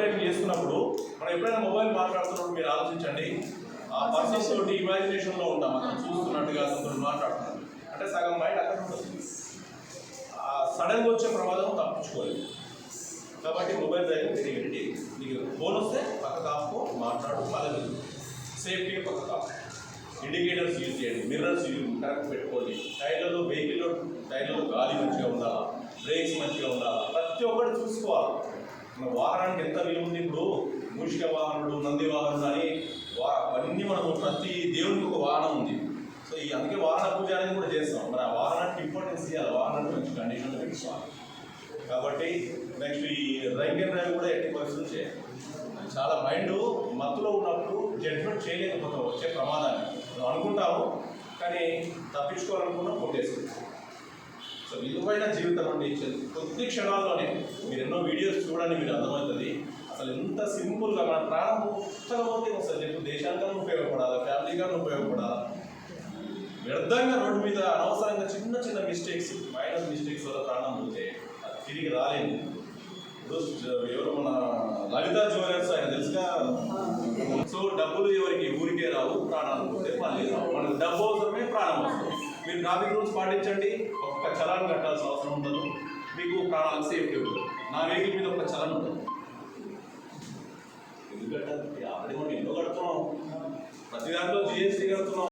Riding చేస్తున్నప్పుడు మనం ఎప్పుడైనా మొబైల్ మాట్లాడుతున్నప్పుడు మీరు ఆలోచించండి. ఆ పర్సన్స్ తోటి ఇమాజినేషన్లో ఉంటాం. మనం చూస్తున్నట్టుగా అతను మాట్లాడుతున్నాం. అంటే సగం మైండ్ అక్కడ ఉంటుంది. సడన్గా వచ్చే ప్రమాదం తప్పించుకోలేదు. కాబట్టి మొబైల్ డ్రైవింగ్ వెరీ వెరీ నీకు ఫోన్ వస్తే పక్క కాపుకో మాట్లాడు పదవి. సేఫ్టీ పక్క కాపు. ఇండికేటర్స్ యూజ్ చేయండి. మిర్రర్స్ కరెక్ట్ పెట్టుకోండి. టైర్లలో వెహికల్లో టైర్లలో గాలి మంచిగా ఉండాలా బ్రేక్స్ మంచిగా ఉండాలా ప్రతి ఒక్కటి చూసుకోవాలి. వాహనానికి ఎంత విలువ ఉంది ఇప్పుడు? మూషిక వాహనుడు నంది వాహనుడు అని వా అవన్నీ మనము ప్రతి దేవునికి ఒక వాహనం ఉంది. సో ఈ అందుకే వాహన పూజ అనేది కూడా చేస్తాం. మరి ఆ వాహనానికి ఇంపార్టెన్స్ ఇవ్వాలి వాహనాన్ని మంచి కండిషన్లో పెట్టుకోవాలి కాబట్టి నెక్స్ట్ ఈ రైంగన్ అండ్ డ్రైవ్ కూడా ఎట్టి పరిస్థితులు చేయాలి. చాలా మైండ్ మత్తులో ఉన్నప్పుడు జడ్జ్మెంట్ చేయలేకపోతాం వచ్చే ప్రమాదాన్ని. అనుకుంటాము కానీ తప్పించుకోవాలనుకున్నా కొట్టేస్తుంది సో విలువైన జీవితం అండి కొద్ది క్షణాల్లోనే మీరు ఎన్నో వీడియోస్ చూడండి మీరు అర్థమవుతుంది. అసలు ఎంత సింపుల్గా మన ప్రాణం పుస్తకం పోతే అసలు రేపు దేశానికన్నా ఉపయోగపడాలి? ఫ్యామిలీకన్నా ఉపయోగపడాలి? వ్యర్థంగా రోడ్డు మీద అనవసరంగా చిన్న చిన్న మిస్టేక్స్ మైనస్ మిస్టేక్స్ వల్ల ప్రాణం పోతే అది తిరిగి రాలేదు. ఎవరు మన లలిత జ్యువెలర్స్ ఆయన తెలుసుగా? సో డబ్బులు ఎవరికి? ఊరికే రావు ప్రాణాలు పోతే మళ్ళీ రావు. మనకు డబ్బు అవసరమే ప్రాణం అవసరం. మీరు ట్రాఫిక్ రూల్స్ పాటించండి. ఒక్క చలాన్ కట్టాల్సిన అవసరం ఉండదు. మీకు ప్రాణాలకు సేఫ్టీ ఉంటుంది. నా వెహికల్ మీద ఒక చలన్ ఉంటుంది. ఎందుకంటే ఆల్రెడీ మనం ఎన్నో కడుతున్నాం. ప్రతి దాంట్లో జిఎస్టీ కడుతున్నాం.